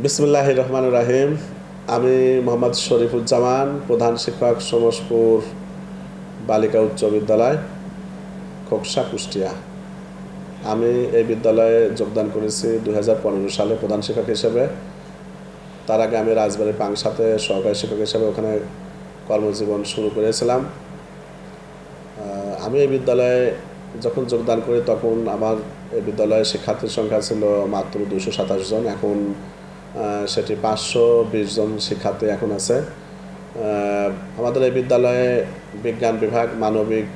বিসমুল্লাহ রহমান রাহিম। আমি মোহাম্মদ শরীফুজ্জামান, প্রধান শিক্ষক সমসপুর বালিকা উচ্চ বিদ্যালয়, খোকসা, কুষ্টিয়া। আমি এই বিদ্যালয়ে যোগদান করেছি দু হাজার পনেরো সালে প্রধান শিক্ষক হিসেবে। তার আগে আমি রাজবাড়ী পাংসাতে সহকারী শিক্ষক হিসেবে ওখানে কর্মজীবন শুরু করেছিলাম। আমি এই বিদ্যালয়ে যখন যোগদান করি তখন আমার এই বিদ্যালয়ে শিক্ষার্থীর সংখ্যা ছিল মাত্র দুশো সাতাশ জন। এখন সেটি পাঁচশো বিশ জন শিক্ষার্থী এখন আছে। আমাদের এই বিদ্যালয়ে বিজ্ঞান বিভাগ, মানবিক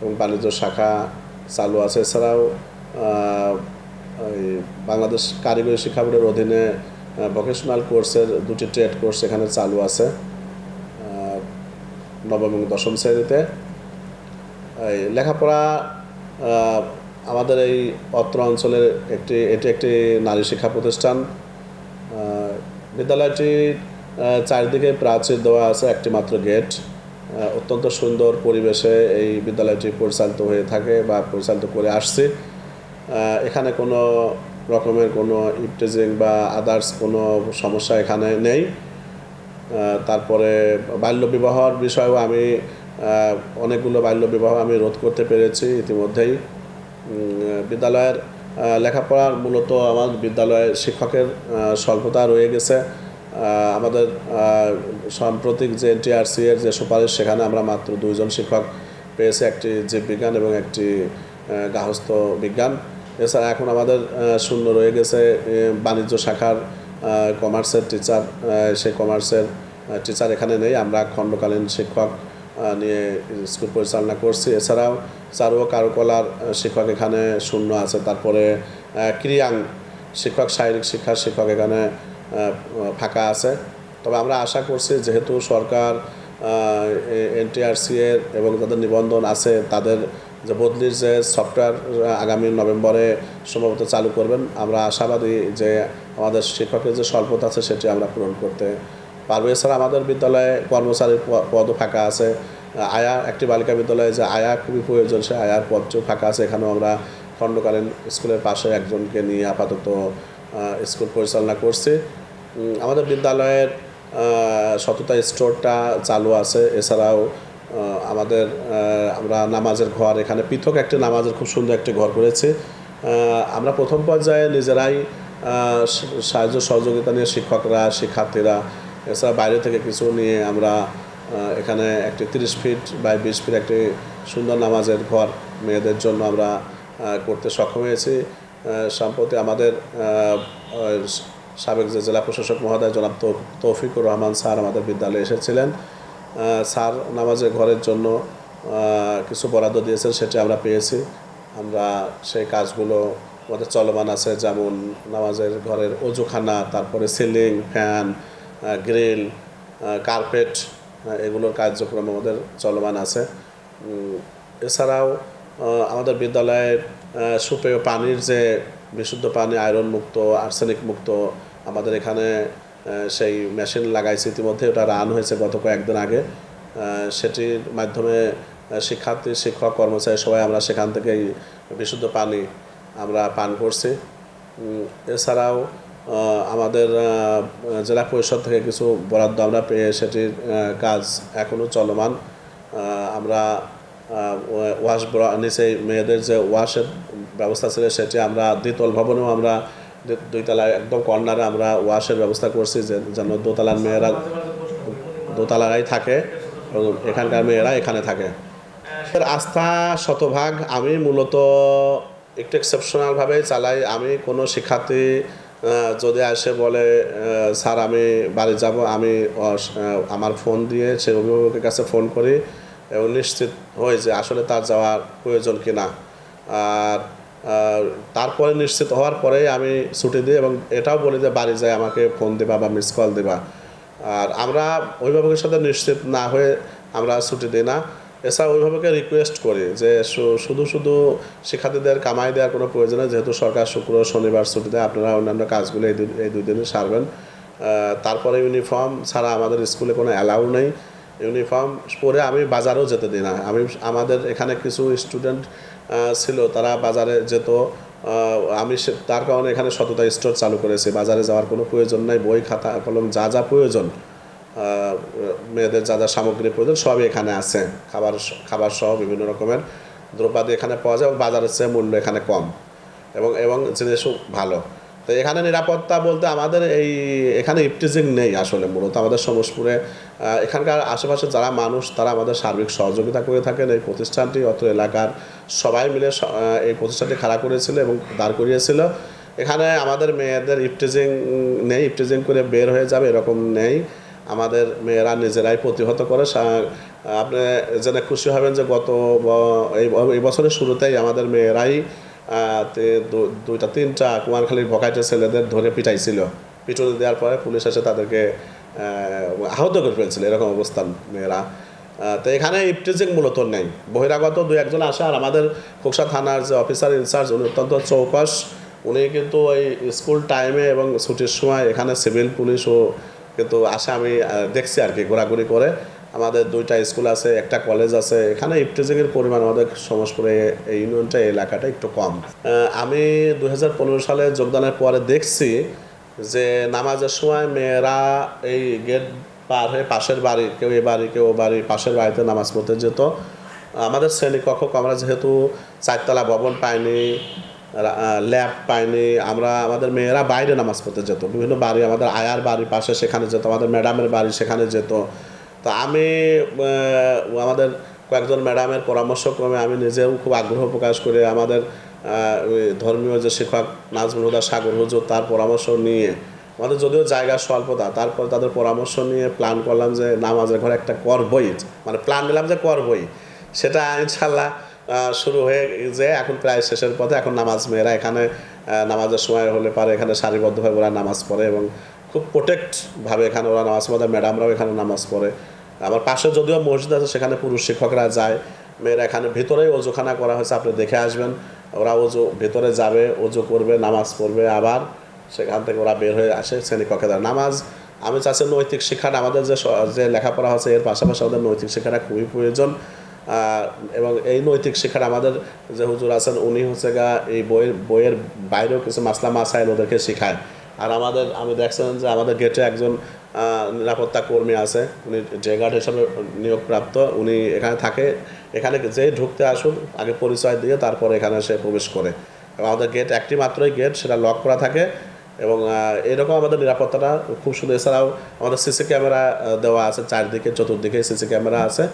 এবং বাণিজ্য শাখা চালু আছে। এছাড়াও বাংলাদেশ কারিগরি শিক্ষা বোর্ডের অধীনে ভোকেশনাল কোর্সের দুটি ট্রেড কোর্স এখানে চালু আছে নবম এবং দশম শ্রেণীতে। এই লেখাপড়া আমাদের এই অত্র অঞ্চলের একটি, এটি একটি নারী শিক্ষা প্রতিষ্ঠান। আহ, বিদ্যালয়টি চারিদিকে প্রাচীর দেওয়া আছে একটি মাত্র গেট অত্যন্ত সুন্দর পরিবেশে এই বিদ্যালয়টি পরিচালিত হয়ে থাকে বা পরিচালিত করে আসছে। এখানে কোনো রকমের কোনো ইপটেজিং বা আদার্স কোনো সমস্যা এখানে নেই। তারপরে বাল্যবিবাহর বিষয়েও আমি অনেকগুলো বাল্যবিবাহ আমি রোধ করতে পেরেছি ইতিমধ্যেই। বিদ্যালয়ের লেখাপড়ার মূলত আমার বিদ্যালয়ের শিক্ষকের স্বল্পতা রয়ে গেছে। আমাদের সাম্প্রতিক যে এনটিআরসি এর যে সুপারিশ সেখানে আমরা মাত্র দুইজন শিক্ষক পেয়েছি। একটি জীববিজ্ঞান এবং একটি আহ, গার্হস্থ্য বিজ্ঞান। এছাড়া এখন আমাদের শূন্য রয়ে গেছে। বাণিজ্য শাখার কমার্সের টিচার সেই কমার্সের টিচার এখানে নেই। আমরা খণ্ডকালীন শিক্ষক নিয়ে স্কুল পরিচালনা করছি। এছাড়াও চারু কারুকলার শিক্ষক এখানে শূন্য আছে। তারপরে ক্রিয়াং শিক্ষক, শারীরিক শিক্ষার শিক্ষক এখানে ফাঁকা আছে। তবে আমরা আশা করছি যেহেতু সরকার এনটিআরসি এর এবং যাদের নিবন্ধন আছে, তাদের যে বদলির যে সফটওয়্যার আগামী নভেম্বরে সম্ভবত চালু করবেন, আমরা আশাবাদী যে আমাদের শিক্ষকের যে স্বল্পতা আছে, সেটি আমরা পূরণ করতে পারব এছাড়া আমাদের বিদ্যালয়ে কর্মচারীর পদও ফাঁকা আছে। আয়া একটি বালিকা বিদ্যালয়ে যে আয়া খুবই প্রয়োজন, সে আয়ার পদটিও ফাঁকা আছে। এখানেও আমরা খণ্ডকালীন স্কুলের পাশে একজনকে নিয়ে আপাতত স্কুল পরিচালনা করছি। আমাদের বিদ্যালয়ের সততা স্টোরটা চালু আছে। এছাড়াও আমাদের আমরা নামাজের ঘর, এখানে পৃথক একটি নামাজের খুব সুন্দর একটি ঘর করেছি। আমরা প্রথম পর্যায়ে নিজেরাই সাহায্য সহযোগিতা নিয়ে শিক্ষকরা, শিক্ষার্থীরা এছাড়া বাইরে থেকে কিছু নিয়ে আমরা এখানে একটি তিরিশ ফিট বাই বিশ ফিট একটি সুন্দর নামাজের ঘর মেয়েদের জন্য আমরা করতে সক্ষম হয়েছি। সম্প্রতি আমাদের সাবেক যে জেলা প্রশাসক মহোদয় জনাব তৌফিকুর রহমান স্যার আমাদের বিদ্যালয়ে এসেছিলেন। স্যার নামাজের ঘরের জন্য কিছু বরাদ্দ দিয়েছেন, সেটি আমরা পেয়েছি। আমরা সেই কাজগুলো আমাদের চলমান আছে, যেমন নামাজের ঘরের অজুখানা, তারপরে সিলিং, ফ্যান গ্রিল কার্পেট এগুলোর কার্যক্রম আমাদের চলমান আছে। এছাড়াও আমাদের বিদ্যালয়ের সুপেয় পানির যে বিশুদ্ধ পানি আয়রন মুক্ত আর্সেনিক মুক্ত, আমাদের এখানে সেই মেশিন লাগাইছে, ইতিমধ্যে ওটা রান হয়েছে গত কয়েকদিন আগে। সেটির মাধ্যমে শিক্ষার্থী, শিক্ষক, কর্মচারী সবাই আমরা সেখান থেকেই বিশুদ্ধ পানি আমরা পান করছি। এছাড়াও আমাদের জেলা পরিষদ থেকে কিছু বরাদ্দ আমরা পেয়ে সেটির কাজ এখনও চলমান। আমরা ওয়াশ নিচে মেয়েদের যে ওয়াশের ব্যবস্থা ছিল সেটি আমরা দ্বিতল ভবনেও আমরা দুই- দুইতলায় একদম কর্নারে আমরা ওয়াশের ব্যবস্থা করছি যে, যেন দোতলার মেয়েরা দোতলারাই থাকে এবং এখানকার মেয়েরা এখানে থাকে। আস্থা শতভাগ আমি মূলত একটু এক্সেপশনালভাবে চালাই। আমি কোনো শিক্ষার্থী যদি আসে বলে স্যার, আমি বাড়ি যাব, আমি আমার ফোন দিয়ে সে অভিভাবকের কাছে ফোন করি। এবং নিশ্চিত হই যে আসলে তার যাওয়ার প্রয়োজন কি না আর তারপরে নিশ্চিত হওয়ার পরেই আমি ছুটি দিই এবং এটাও বলি যে, বাড়ি যায় আমাকে ফোন দেবা বা মিস কল দেবা। আর আমরা অভিভাবকের সাথে নিশ্চিত না হয়ে আমরা ছুটি দিই না। এছাড়া অভিভাবকের রিকোয়েস্ট করি যে শুধু শুধু শিক্ষার্থীদের কামাই দেওয়ার কোনো প্রয়োজন নেই। যেহেতু সরকার শুক্র, শনিবার ছুটি দেয় আপনারা অন্যান্য কাজগুলো এই দুই এই দুই দিনে সারবেন। তারপরে ইউনিফর্ম ছাড়া আমাদের স্কুলে কোনো অ্যালাউ নেই। ইউনিফর্ম পরে আমি বাজারেও যেতে দিই না। আমি আমাদের এখানে কিছু স্টুডেন্ট ছিল, তারা বাজারে যেত। আমি তার কারণে এখানে সততা স্টোর চালু করেছি। বাজারে যাওয়ার কোনো প্রয়োজন নাই। বই খাতা, কলম যা যা প্রয়োজন। মেয়েদের যা যা সামগ্রী প্রয়োজন সবই এখানে আছে। খাবার খাবার সহ বিভিন্ন রকমের দ্রব্যাদি এখানে পাওয়া যায় এবং বাজারের চেয়ে মূল্য এখানে কম এবং এবং জিনিসও ভালো। তো এখানে নিরাপত্তা বলতে আমাদের এই, এখানে ইপটিজিং নেই আসলে মূলত। আমাদের সমসপুরে এখানকার আশেপাশে যারা মানুষ তারা আমাদের সার্বিক সহযোগিতা করে থাকেন। এই প্রতিষ্ঠানটি অত এলাকার সবাই মিলে এই প্রতিষ্ঠানটি খাড়া করেছিল এবং দাঁড় করিয়েছিল। এখানে আমাদের মেয়েদের ইপটিজিং নেই। ইপটিজিং করে বের হয়ে যাবে এরকম নেই। আমাদের মেয়েরা নিজেরাই প্রতিহত করে। আপনি জেনে খুশি হবেন যে গত এই বছরের শুরুতেই আমাদের মেয়েরাই দুইটা, তিনটা কুমারখালীর ভকাইটে ছেলেদের ধরে পিটাইছিল। পিটুনি দেওয়ার পরে পুলিশ এসে তাদেরকে আহত করে ফেলছিল। এরকম অবস্থান মেয়েরা। তো এখানে ইপটিজিং মূলত নেই। বহিরাগত দু একজন আসে আর আমাদের খোকসা থানার যে অফিসার ইনচার্জ উনি অত্যন্ত চৌকস। উনি কিন্তু ওই স্কুল টাইমে এবং ছুটির সময় এখানে সিভিল পুলিশও কিন্তু আসে আমি দেখছি আর কি, ঘোরাঘুরি করে। আমাদের দুইটা স্কুল আছে, একটা কলেজ আছে, এখানে ইফটিজিংয়ের পরিমাণ আমাদের সমসপুরে এই ইউনিয়নটা এলাকাটা একটু কম। আমি দু হাজার পনেরো সালে যোগদানের পরে দেখছি যে নামাজের সময় মেয়েরা এই গেট পার হয়ে পাশের বাড়ি, কেউ এ বাড়ি, কেউ বাড়ি, পাশের বাড়িতে নামাজ পড়তে যেত। আমাদের শ্রেণীকক্ষ আমরা যেহেতু চারতলা ভবন পাইনি ল্যাব পাইনি আমরা, আমাদের মেয়েরা বাইরে নামাজ পড়তে যেত। বিভিন্ন বাড়ি, আমাদের আয়ার বাড়ি পাশে সেখানে যেত, আমাদের ম্যাডামের বাড়ি সেখানে যেত। তো আমি আমাদের কয়েকজন ম্যাডামের পরামর্শক্রমে আমি নিজেও খুব আগ্রহ প্রকাশ করে আমাদের ধর্মীয় যে শিক্ষক নাজমুল হুদা সাগর হুজুর, তার পরামর্শ নিয়ে। আমাদের যদিও জায়গা স্বল্পতা, তারপর তাদের পরামর্শ নিয়ে প্ল্যান করলাম যে নামাজের ঘরে একটা করবই মানে প্ল্যান নিলাম যে করবই। সেটা ইনশাল্লাহ শুরু হয়ে যে এখন প্রায় শেষের পথে এখন নামাজ মেয়েরা এখানে নামাজের সময় হলে পারে এখানে সারিবদ্ধভাবে ওরা নামাজ পড়ে এবং খুব প্রোটেক্টভাবে এখানে ওরা নামাজ পড়ে। ম্যাডামরাও এখানে নামাজ পড়ে। আমার পাশে যদিও মসজিদ আছে, সেখানে পুরুষ শিক্ষকরা যায়। মেয়েরা এখানে ভিতরেই অজুখানা করা হয়েছে, আপনি দেখে আসবেন। ওরা অজু ভিতরে যাবে অজু করবে, নামাজ পড়বে, আবার সেখান থেকে ওরা বের হয়ে আসে শ্রেণীকক্ষে দেয় নামাজ, আমি চাচ্ছি নৈতিক শিক্ষাটা আমাদের যে যে লেখাপড়া হচ্ছে, এর পাশাপাশি আমাদের নৈতিক শিক্ষাটা খুবই প্রয়োজন। এবং এই নৈতিক শিক্ষাটা আমাদের যে হুজুর আছেন, উনি হচ্ছে গা এই বইয়ের বইয়ের বাইরেও কিছু মাসলা মাসাইল ওদেরকে শেখায়। আর আমাদের, আমি দেখছেন যে আমাদের গেটে একজন নিরাপত্তা কর্মী আছে, উনি যে গার্ড হিসাবে নিয়োগপ্রাপ্ত, উনি এখানে থাকে। এখানে যে ঢুকতে আসুন আগে পরিচয় দিয়ে তারপরে এখানে সে প্রবেশ করে। এবং আমাদের গেট একটি মাত্রই গেট সেটা লক করা থাকে। এবং এরকম আমাদের নিরাপত্তাটা খুব সুন্দর। এছাড়াও আমাদের সিসি ক্যামেরা দেওয়া আছে, চারদিকে, চতুর্দিকে সিসি ক্যামেরা আছে।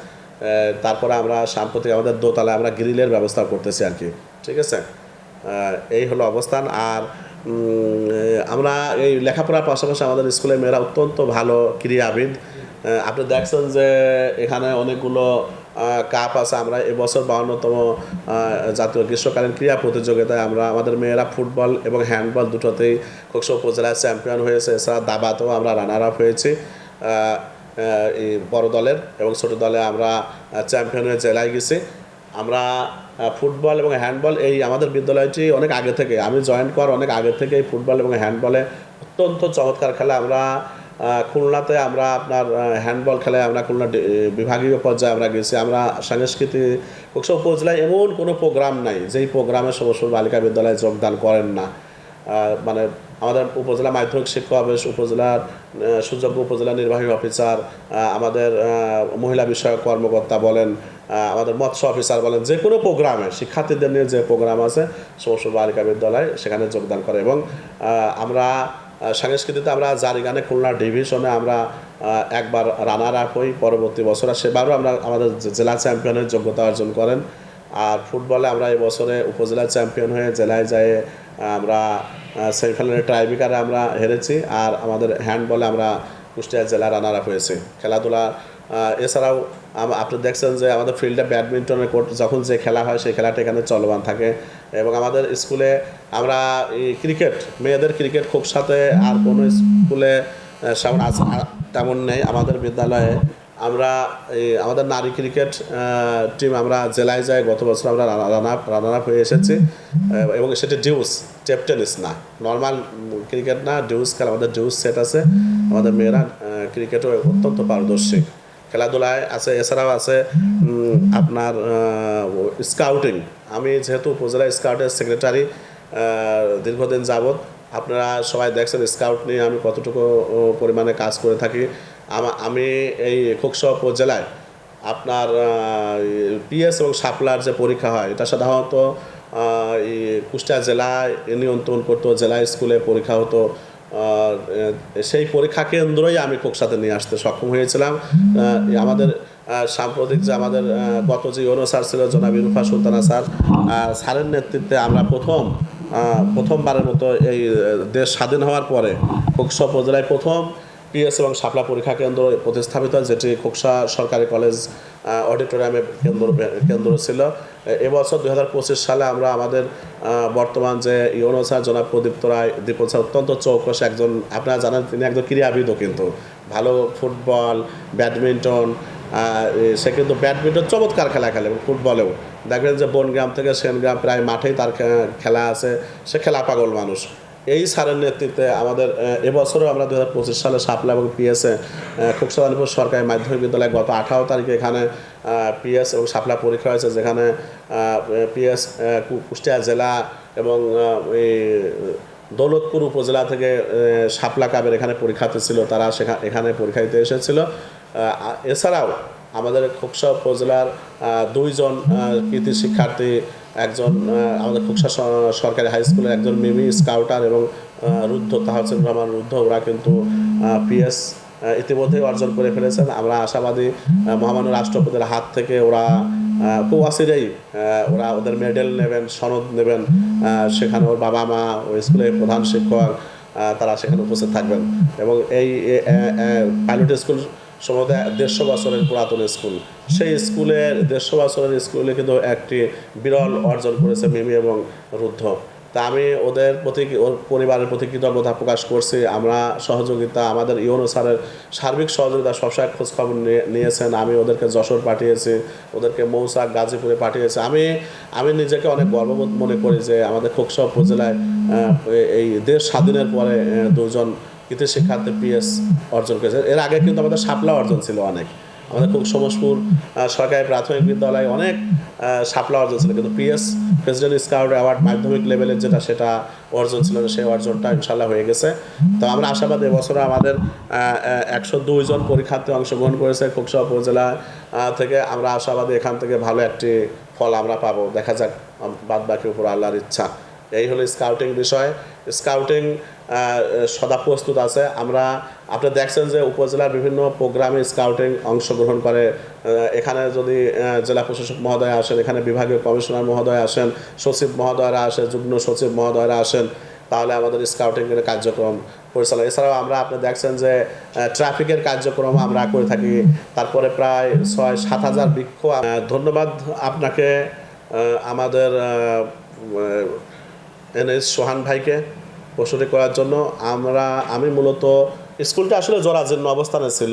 তারপরে আমরা সাম্প্রতিক আমাদের দোতলায় আমরা গ্রিলের ব্যবস্থা করতেছি আর কি। ঠিক আছে? এই হলো অবস্থান। আর আমরা এই লেখাপড়ার পাশাপাশি আমাদের স্কুলের মেয়েরা অত্যন্ত ভালো ক্রীড়াবিদ। আপনি দেখছেন যে এখানে অনেকগুলো কাপ আছে। আমরা এবছর বাউন্নতম জাতীয় গ্রীষ্মকালীন ক্রীড়া প্রতিযোগিতায় আমরা আমাদের মেয়েরা ফুটবল এবং হ্যান্ডবল দুটোতেই খোকসা উপজেলায় চ্যাম্পিয়ন হয়েছে। এছাড়া দাবাতেও আমরা রানার আপ হয়েছি। বড় দলের এবং ছোট দলে আমরা চ্যাম্পিয়ন হয়ে জেলায় গেছি। আমরা ফুটবল এবং হ্যান্ডবল এই আমাদের বিদ্যালয়টি অনেক আগে থেকে, আমি জয়েন করার অনেক আগে থেকে ফুটবল এবং হ্যান্ডবলে অত্যন্ত চমৎকার খেলা। আমরা খুলনাতে আমরা আপনার হ্যান্ডবল খেলায় আমরা খুলনা বিভাগীয় পর্যায়ে আমরা গেছি। আমরা সাংস্কৃতিক কক্ষ উপজেলায় এমন কোনো প্রোগ্রাম নাই, যেই প্রোগ্রামে সমস্ত বালিকা বিদ্যালয়ে যোগদান করেন না। মানে আমাদের উপজেলা মাধ্যমিক শিক্ষা উপজেলার সুযোগ্য উপজেলা নির্বাহী অফিসার আমাদের মহিলা বিষয়ক কর্মকর্তা বলেন আমাদের মৎস্য অফিসার বলেন, যে কোনো প্রোগ্রামে, শিক্ষার্থীদের নিয়ে যে প্রোগ্রাম আছে, সমস্ত বালিকা বিদ্যালয় সেখানে যোগদান করে এবং আমরা সাংস্কৃতিতে আমরা জারিগানে খুলনা ডিভিশনে আমরা একবার রানার আপ হই, পরবর্তী বছর আর সেবারও আমরা আমাদের জেলা চ্যাম্পিয়নের যোগ্যতা অর্জন করেন। আর ফুটবলে আমরা এই বছরে উপজেলা চ্যাম্পিয়ন হয়ে জেলায় যেয়ে আমরা সেমিফাইনালে ট্রাইবিকারে আমরা হেরেছি। আর আমাদের হ্যান্ডবলে আমরা কুষ্টিয়া জেলা রানার আপ হয়েছি। খেলাধুলা এছাড়াও আপনি দেখছেন যে আমাদের ফিল্ডে ব্যাডমিন্টনের কোর্ট যখন যে খেলা হয়, সেই খেলাটা এখানে চলমান থাকে। এবং আমাদের স্কুলে আমরা ক্রিকেট মেয়েদের ক্রিকেট খুব সাথে, আর কোনো স্কুলে তেমন নেই। আমাদের বিদ্যালয়ে আমরা আমাদের নারী ক্রিকেট টিম আমরা জেলায় যাই, গত বছর আমরা রানার রানার হয়ে এসেছি। এবং সেটি ডিউস টেপ টেনিস না, নর্মাল ক্রিকেট না, ডিউস খেলা, আমাদের ডিউস সেট আছে। আমাদের মেয়েরা ক্রিকেটও অত্যন্ত পারদর্শী। খেলাধুলায় আছে, এছাড়াও আছে আপনার স্কাউটিং। আমি যেহেতু উপজেলা স্কাউটের সেক্রেটারি দীর্ঘদিন যাবৎ, আপনারা সবাই দেখছেন স্কাউট নিয়ে আমি কতটুকু পরিমাণে কাজ করে থাকি। আমা- এই খোকসা উপজেলায় আপনার পিএস এবং সাপলার যে পরীক্ষা হয়, এটা সাধারণত এই কুষ্টিয়া জেলায় নিয়ন্ত্রণ করতো, জেলা স্কুলে পরীক্ষা হতো সেই পরীক্ষা কেন্দ্রই আমি কোকসাতে নিয়ে আসতে সক্ষম হয়েছিলাম। আমাদের সাম্প্রতিক যে আমাদের গত যে স্যার ছিল, জনাব ইরুফা সুলতানা স্যার স্যারের নেতৃত্বে আমরা প্রথম প্রথমবারের মতো এই দেশ স্বাধীন হওয়ার পরে কোকসা উপজেলায় প্রথম পিএস এবং শাপলা পরীক্ষা কেন্দ্র প্রতিস্থাপিত যেটি খোকসা সরকারি কলেজ অডিটোরিয়ামে কেন্দ্র কেন্দ্র ছিল। এবছর দুই হাজার পঁচিশ সালে আমরা আমাদের বর্তমান যে ইউনো স্যার, জনাব প্রদীপ্ত রায়, দীপন স্যার, অত্যন্ত চৌকস একজন, আপনারা জানেন তিনি একজন ক্রীড়াবিদও কিন্তু। ভালো ফুটবল, ব্যাডমিন্টন সে কিন্তু ব্যাডমিন্টন চমৎকার খেলা খেলে ফুটবলেও। দেখবেন যে বনগ্রাম থেকে সেনগ্রাম প্রায় মাঠেই তার খেলা আছে। সে খেলা পাগল মানুষ। এই স্যারের নেতৃত্বে আমাদের এবছরও আমরা দু হাজার পঁচিশ সালে সাপলা এবং পিএসএ খোকসাদানিপুর সরকারি মাধ্যমিক বিদ্যালয় গত আঠারো তারিখে এখানে পিএস এবং সাপলা পরীক্ষা হয়েছে, যেখানে পিএস কুষ্টিয়া জেলা এবং এই দৌলতপুর উপজেলা থেকে শাপলা কাবের এখানে পরীক্ষাতে ছিল, তারা সেখানে এখানে পরীক্ষা দিতে এসেছিল। এছাড়াও আমাদের খোকসা উপজেলার দুইজন কৃতি শিক্ষার্থী একজন আমাদের খোকসা সরকারি হাই স্কুলের একজন মিমি স্কাউটার এবং রুদ্ধ, তাহসিন রহমান রুদ্ধ, ওরা কিন্তু পিএস ইতিমধ্যেই অর্জন করে ফেলেছেন। আমরা আশাবাদী মহামান্য রাষ্ট্রপতির হাত থেকে ওরা অচিরেই ওরা ওদের মেডেল নেবেন, সনদ নেবেন সেখানে ওর বাবা মা ওই স্কুলের প্রধান শিক্ষক তারা সেখানে উপস্থিত থাকবেন। এবং এই পাইলট স্কুল সম্ভবত দেড়শো বছরের পুরাতন স্কুল। সেই স্কুলের দেড়শো বছরের স্কুলে কিন্তু একটি বিরল অর্জন করেছে মিমি এবং রুদ্ধ। তা আমি ওদের প্রতি ওর পরিবারের প্রতি কৃতজ্ঞতা প্রকাশ করছি। আমরা সহযোগিতা আমাদের ইউনো স্যারের সার্বিক সহযোগিতা সবসময় খোঁজখবর নিয়ে- নিয়েছেন। আমি ওদেরকে যশোর পাঠিয়েছি ওদেরকে মৌসাক গাজীপুরে পাঠিয়েছি। আমি আমি নিজেকে অনেক গর্ববোধ মনে করি যে আমাদের খোকসা উপজেলায় এই দেশ স্বাধীনের পরে আহ, দুজন কৃতি শিক্ষার্থী পিএস অর্জন করেছে। এর আগে কিন্তু আমাদের সাপলা অর্জন ছিল অনেক। আমাদের খুব সমসপুর সরকারি প্রাথমিক বিদ্যালয়ে অনেক শাপলা অর্জন ছিল। কিন্তু পিএস প্রেসিডেন্ট স্কাউট অ্যাওয়ার্ড মাধ্যমিক লেভেলের যেটা সেটা অর্জন ছিল সেই অর্জনটা ইনশাল্লাহ হয়ে গেছে। তো আমরা আশাবাদ এবছর আমাদের একশো দুইজন পরীক্ষার্থী অংশগ্রহণ করেছে খুকসা উপজেলা থেকে। আমরা আশাবাদী এখান থেকে ভালো একটি ফল আমরা পাবো। দেখা যাক, বাদ বাকি উপর আল্লাহর ইচ্ছা। এই হলো স্কাউটিং বিষয়। স্কাউটিং সদা প্রস্তুত আছে। আমরা, আপনি দেখছেন যে উপজেলার বিভিন্ন প্রোগ্রামে স্কাউটিং অংশগ্রহণ করে। এখানে যদি জেলা প্রশাসক মহোদয় আসেন, এখানে বিভাগীয় কমিশনার মহোদয় আসেন, সচিব মহোদয়রা আসেন, যুগ্ম সচিব মহোদয়রা আসেন, তাহলে আমাদের স্কাউটিং এর কার্যক্রম পরিচালনা। এছাড়াও আমরা, আপনি দেখছেন যে ট্রাফিকের কার্যক্রম আমরা করে থাকি। তারপরে প্রায় ছয়, সাত হাজার বৃক্ষ। ধন্যবাদ আপনাকে আমাদের এন এস সোহান ভাইকে। প্রস্তুতি করার জন্য আমরা, আমি মূলত স্কুলটা আসলে জরাজীর্ণ অবস্থানে ছিল।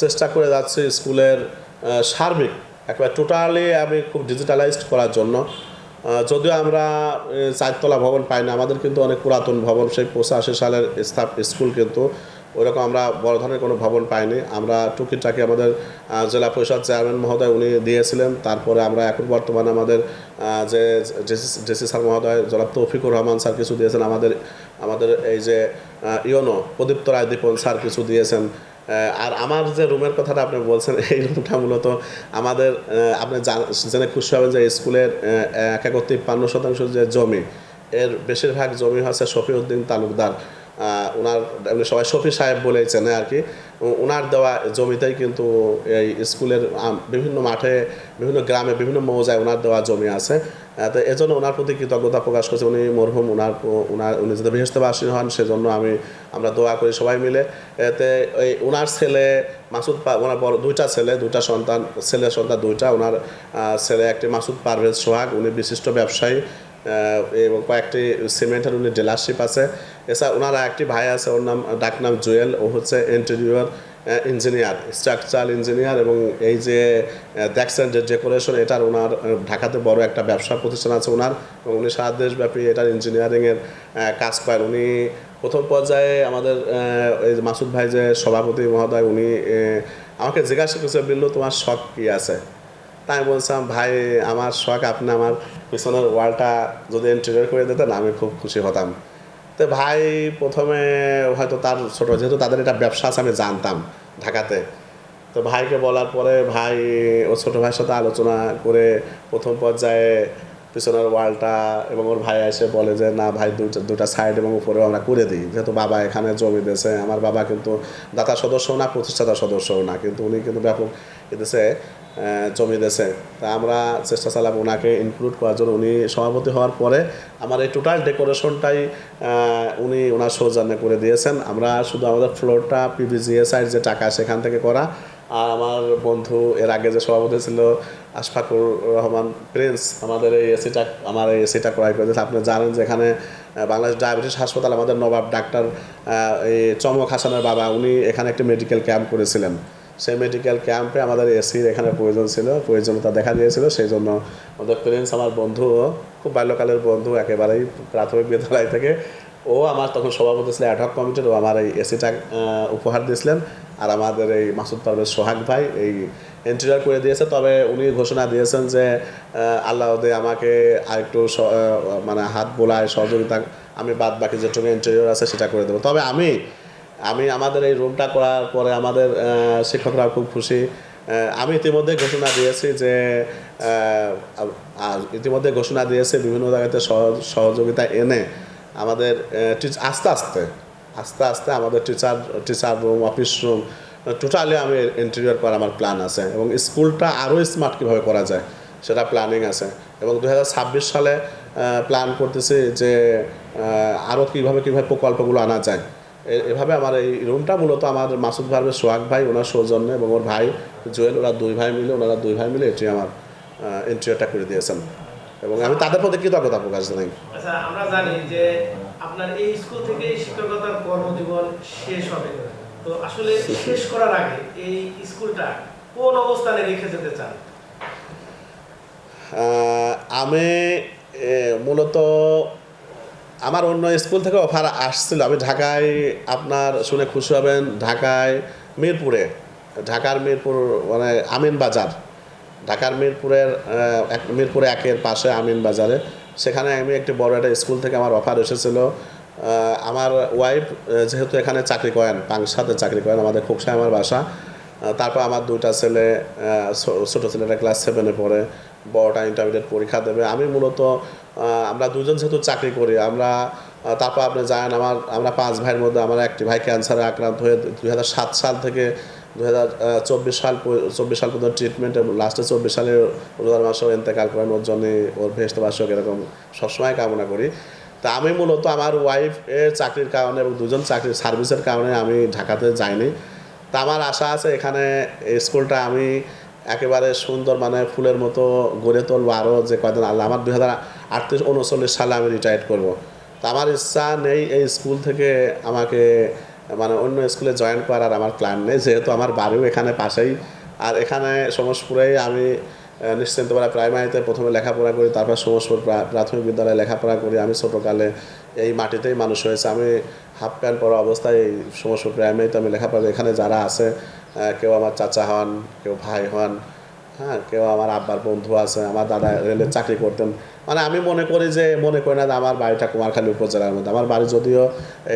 চেষ্টা করে যাচ্ছি স্কুলের সার্বিক, একবার টোটালি আমি খুব ডিজিটালাইজড করার জন্য। যদিও আমরা চারতলা ভবন পাই না আমাদের কিন্তু অনেক পুরাতন ভবন, সেই পঁচাশি সালের স্থাপ, স্কুল কিন্তু। ওইরকম আমরা বড় ধরনের কোনো ভবন পাইনি। আমরা টুকিটাকি আমাদের জেলা পরিষদ চেয়ারম্যান মহোদয় উনি দিয়েছিলেন। তারপরে আমরা এখন বর্তমানে আমাদের যে জেসি স্যার মহোদয়, জনাব তৌফিকুর রহমান স্যার কিছু দিয়েছেন। আমাদের আমাদের এই যে ইয়নো প্রদীপ্ত রায় দীপন স্যার কিছু দিয়েছেন। আর আমার যে রুমের কথাটা আপনি বলছেন, এই রুমটা মূলত আমাদের আপনি জান- খুশি হবেন যে স্কুলের এক একর শতাংশ যে জমি, এর বেশিরভাগ জমি হচ্ছে শফিউদ্দিন তালুকদার। ওনার এমনি সবাই শফি সাহেব বলেই চেনে আর কি ওনার দেওয়া জমিতেই কিন্তু এই স্কুলের বিভিন্ন মাঠে, বিভিন্ন গ্রামে বিভিন্ন মৌজায় ওনার দেওয়া জমি আছে। তো এজন্য ওনার প্রতি কৃতজ্ঞতা প্রকাশ করছে। উনি মরহুম ওনার ওনার উনি যদি বৃহস্পতিবাসী হন, সেজন্য আমি, আমরা দোয়া করি সবাই মিলে। এতে ওই ওনার ছেলে মাসুদ ওনার বড়, দুইটা ছেলে, দুইটা সন্তান, ছেলে সন্তান দুইটা। ওনার ছেলে একটি মাসুদ পারভেজ সোহাগ, উনি বিশিষ্ট ব্যবসায়ী। এবং কয়েকটি সিমেন্টের উনি ডিলারশিপ আছে। এছাড়া ওনার একটি ভাই আছে, ওর নাম ডাকনাম জুয়েল। ও হচ্ছে ইন্টেরিয়র ইঞ্জিনিয়ার স্ট্রাকচারাল ইঞ্জিনিয়ার এবং এই যে দেখছেন যে ডেকোরেশন এটার ওনার ঢাকাতে বড় একটা ব্যবসা প্রতিষ্ঠান আছে ওনার এবং উনি সারা দেশব্যাপী এটার ইঞ্জিনিয়ারিংয়ের কাজ করেন। উনি প্রথম পর্যায়ে আমাদের মাসুদ ভাই যে সভাপতি মহোদয়, উনি আমাকে জিজ্ঞাসা করছে, বিল্লু, তোমার শখ কী আছে? তাই বলছিলাম, ভাই, আমার শখ, আপনি আমার পিছনের ওয়ালটা যদি ইন্টেরিয়র করে দিতেন, আমি খুব খুশি হতাম। তো ভাই, প্রথমে হয়তো তার ছোট, যেহেতু তাদের এটা ব্যবসা আছে, আমি জানতাম ঢাকাতে। তো ভাইকে বলার পরে, ভাই ও ছোটো ভাইয়ের সাথে আলোচনা করে প্রথম পর্যায়ে পিছনের ওয়ালটা এবং ওর ভাই এসে বলে যে, না ভাই দুটা সাইড এবং উপরেও আমরা করে দিই। যেহেতু বাবা এখানে জমি দিয়েছে, আমার বাবা কিন্তু দাতা সদস্যও না, প্রতিষ্ঠাতা সদস্যও না। কিন্তু উনি কিন্তু ব্যাপক এদেশে জমি দিয়েছে। তা আমরা চেষ্টা চালাবো ওনাকে ইনক্লুড করার জন্য। উনি সভাপতি হওয়ার পরে আমার এই টোটাল ডেকোরেশনটাই উনি ওনার সৌজন্যে করে দিয়েছেন। আমরা শুধু আমাদের ফ্লোরটা পিভিজিএসআইয়ের যে টাকা সেখান থেকে করা আর আমার বন্ধু এর আগে যে সভাপতি ছিল, আশফাকুর রহমান প্রিন্স আমাদের এই এসিটা আমার এই এসিটা ক্রয় করে দিয়েছে। আপনি জানেন যে এখানে বাংলাদেশ ডায়াবেটিস হাসপাতাল, আমাদের নবাব ডাক্তার এই চমক হাসানের বাবা, উনি এখানে একটি মেডিকেল ক্যাম্প করেছিলেন। সেই মেডিকেল ক্যাম্পে আমাদের এসির এখানে প্রয়োজন ছিল, প্রয়োজনীয়তা দেখা দিয়েছিল। সেই জন্য আমাদের প্রিন্স আমার বন্ধু, খুব বাল্যকালের বন্ধু, একেবারেই প্রাথমিক বিদ্যালয় থেকে। ও আমার তখন সভাপতি ছিল অ্যাডহক কমিটির ও আমার এই এসিটা উপহার দিয়েছিলেন। আর আমাদের এই মাসুদ পারভেজ সোহাগ ভাই এই ইন্টেরিয়র করে দিয়েছে। তবে উনি ঘোষণা দিয়েছেন যে আল্লাহ আমাকে আরেকটু মানে হাত বোলায়, সহযোগিতা, আমি বাদ বাকি যেটুকু ইন্টেরিয়র আছে সেটা করে দেবো। তবে আমি আমি আমাদের এই রুমটা করার পরে আমাদের শিক্ষকরা খুব খুশি। আমি ইতিমধ্যে ঘোষণা দিয়েছি যে ইতিমধ্যে ঘোষণা দিয়েছে বিভিন্ন জায়গাতে সহ- সহযোগিতা এনে আমাদের আস্তে আস্তে আস্তে আস্তে আমাদের teacher teacher room office room totally আমি ইন্টেরিয়র করার আমার প্ল্যান আছে এবং স্কুলটা আরও স্মার্ট কীভাবে করা যায়, সেটা প্ল্যানিং আছে। এবং দু হাজার ছাব্বিশ সালে প্ল্যান করতেছি যে আরও কীভাবে কীভাবে প্রকল্পগুলো আনা যায়। এভাবে আমার এই রুমটা মূলত আমার মাসুদ ভাইয়ের সোহাগ ভাই, ওনার সৌজন্যে এবং ওর ভাই জুয়েল, ওরা দুই ভাই মিলে, ওনারা দুই ভাই মিলে এটি আমার ইন্টেরিয়রটা করে দিয়েছেন। এবং আমি তাদের প্রতি কৃতজ্ঞতা প্রকাশ জানাই। আচ্ছা আমরা জানি যে আপনার এই স্কুল থেকে শিক্ষকতার কর্মজীবন শেষ হবে। তো আসলে শেষ করার আগে এই স্কুলটা কোন অবস্থানে রেখে যেতে চান? আমি মূলত আমার অন্য স্কুল থেকে অফার আসছিল। আমি ঢাকায় আপনার শুনে খুশি হবেন ঢাকায় মিরপুরে। ঢাকার মিরপুর মানে আমিন বাজার ঢাকার মিরপুরের এক মিরপুরে একের পাশে আমিন বাজারে সেখানে আমি একটি বড় একটা স্কুল থেকে আমার অফার এসেছিল। আমার ওয়াইফ যেহেতু এখানে চাকরি করেন পাংশাতে চাকরি করেন, আমাদের খোকসায় আমার বাসা। তারপর আমার দুইটা ছেলে ছোটো ছেলেটা ক্লাস সেভেনে পড়ে, বড়টা ইন্টারমিডিয়েট পরীক্ষা দেবে। আমি মূলত আমরা দুজন যেহেতু চাকরি করি, আমরা তারপর আপনি জানেন আমার, আমরা পাঁচ ভাইয়ের মধ্যে আমার একটি ভাই ক্যান্সারে আক্রান্ত হয়ে দুই হাজার সাত সাল থেকে দু হাজার চব্বিশ সাল চব্বিশ সাল পর্যন্ত ট্রিটমেন্ট এবং লাস্টে চব্বিশ সালে রোজার মাসেও ইন্তেকাল করেন ওর জন্য ওর ভেস্ত বাসক এরকম সবসময় কামনা করি। তা আমি মূলত আমার ওয়াইফ এর চাকরির কারণে এবং দুজন চাকরির সার্ভিসের কারণে আমি ঢাকাতে যাইনি। তা আমার আশা আছে এখানে স্কুলটা আমি একেবারে সুন্দর মানে ফুলের মতো গড়ে তুলবো আরও যে কয়দিন আল্লাহ আমার দুই হাজার আটত্রিশ, উনচল্লিশ সালে আমি রিটায়ার্ড করব। তা আমার ইচ্ছা নেই এই স্কুল থেকে আমাকে মানে অন্য স্কুলে জয়েন করার আমার প্ল্যান নেই, যেহেতু আমার বাড়িও এখানে পাশেই। আর এখানে সমসপুরেই আমি নিশ্চিন্তপাড়া প্রাইমারিতে প্রথমে লেখাপড়া করি, তারপর সমসপুর প্রা- প্রাথমিক বিদ্যালয়ে লেখাপড়া করি। আমি ছোটোকালে এই মাটিতেই মানুষ হয়েছে। আমি হাফ প্যান্ট পরা অবস্থায় এই সমস্ত প্রাইমারিতে আমি লেখাপড়া এখানে যারা আছে কেউ আমার চাচা হন, কেউ ভাই হন হ্যাঁ কেউ আমার আব্বার বন্ধু আছে, আমার দাদা রেলের চাকরি করতেন। মানে আমি মনে করি যে, মনে করি না আমার বাড়িটা কুমারখালী উপজেলার মধ্যে। আমার বাড়ি যদিও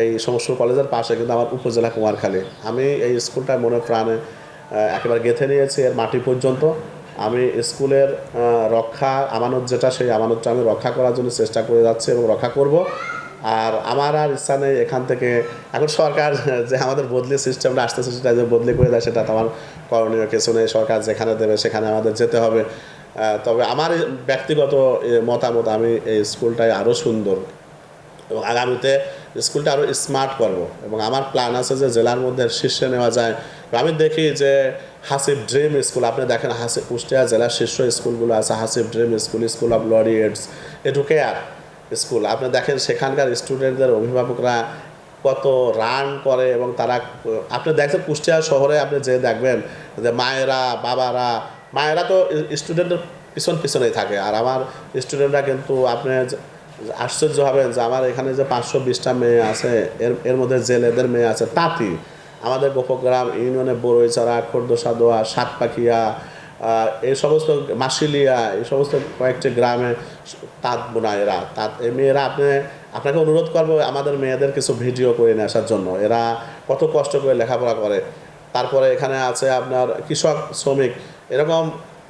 এই সমস্ত কলেজের পাশে, কিন্তু আমার উপজেলা কুমারখালী। আমি এই স্কুলটা মনে প্রাণে একেবারে গেঁথে নিয়েছি এর মাটি পর্যন্ত। আমি স্কুলের রক্ষা, আমানত যেটা, সেই আমানতটা আমি রক্ষা করার জন্য চেষ্টা করে যাচ্ছি এবং রক্ষা করব। আর আমার আর ইচ্ছা নেই এখান থেকে, এখন সরকার যে আমাদের বদলি সিস্টেমটা আসতেছে সেটা যে বদলি করে দেয়, সেটা তো আমার করণীয়, কিছু নেই। সরকার যেখানে দেবে সেখানে আমাদের যেতে হবে। তবে আমার ব্যক্তিগত মতামত, আমি এই স্কুলটাই আরও সুন্দর। এবং আগামীতে স্কুলটা আরও স্মার্ট করব। এবং আমার প্ল্যান আছে যে জেলার মধ্যে শীর্ষে নেওয়া যায়। আমি দেখি যে হাসিফ ড্রিম স্কুল আপনি দেখেন হাসিফ কুষ্টিয়া জেলার শীর্ষ স্কুলগুলো আছে Hasif dream school school of laureates এটু কেয়ার স্কুল। আপনি দেখেন সেখানকার স্টুডেন্টদের অভিভাবকরা কত রান করে এবং তারা, আপনি দেখছেন কুষ্টিয়া শহরে আপনি যে দেখবেন যে মায়েরা, বাবারা, মায়েরা তো স্টুডেন্টের পিছন পিছনেই থাকে। আর আমার স্টুডেন্টরা কিন্তু আপনি আশ্চর্য হবেন যে আমার এখানে যে পাঁচশো বিশটা মেয়ে আছে, এর এর মধ্যে জেলেদের মেয়ে আছে, তাঁতি। আমাদের গোপগ্রাম ইউনিয়নে বড়ইচড়া, খর্দসাদোয়া, সাতপাখিয়া এই সমস্ত মাসিলিয়া এই সমস্ত কয়েকটি গ্রামে তাঁত বোনায় এরা তাঁত এই মেয়েরা আপনি, আপনাকে অনুরোধ করব আমাদের মেয়েদের কিছু ভিডিও করে নিয়ে আসার জন্য। এরা কত কষ্ট করে লেখাপড়া করে। তারপরে এখানে আছে আপনার কৃষক, শ্রমিক। এরকম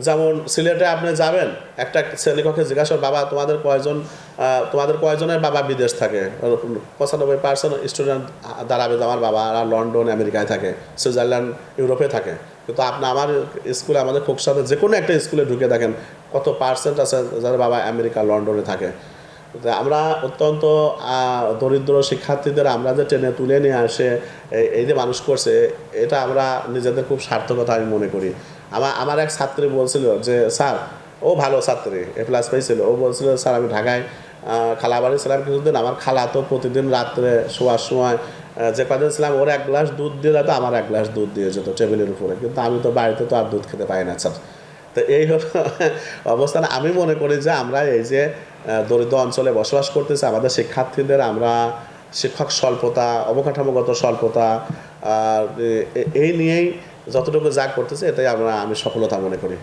যেমন সিলেটে আপনি যাবেন, একটা শ্রেণীকক্ষে জিজ্ঞাসা বাবা, তোমাদের কয়জন তোমাদের কয়জনের বাবা বিদেশ থাকে? পঁচানব্বই পার্সেন্ট স্টুডেন্ট দাঁড়াবে আমার বাবা আর লন্ডন, আমেরিকায় থাকে, সুইজারল্যান্ড, ইউরোপে থাকে। কিন্তু আপনি আমার স্কুলে, আমাদের খোকসাতে যে কোনো একটা স্কুলে ঢুকে দেখেন কত পার্সেন্ট আছে যাদের বাবা আমেরিকা, লন্ডনে থাকে। আমরা অত্যন্ত দরিদ্র শিক্ষার্থীদের আমরা যে টেনে তুলে নিয়ে আসে, এই- যে মানুষ করছে, এটা আমরা নিজেদের খুব সার্থকতা আমি মনে করি। আমার আমার এক ছাত্রী বলছিল যে, স্যার, ও ভালো ছাত্রী এ প্লাস পাইছিল ও বলছিল, স্যার, আমি ঢাকায় খালা বাড়ি ছিলাম কিছুদিন, আমার খালা তো প্রতিদিন রাত্রে শোয়ার সময় যে কদিন ছিলাম, ওর এক গ্লাস দুধ দিয়ে যেত আমার এক গ্লাস দুধ দিয়ে যেত টেবিলের উপরে। কিন্তু আমি তো বাড়িতে তো আর দুধ খেতে পাই না, স্যার। তো এই হলো অবস্থান আমি মনে করি যে আমরা এই যে দরিদ্র অঞ্চলে বসবাস করতেছি, আমাদের শিক্ষার্থীদের আমরা শিক্ষক স্বল্পতা, অবকাঠামোগত স্বল্পতা এই নিয়েই যতটুকু যা করতেছে, এটাই আমরা, আমি সফলতা মনে করি।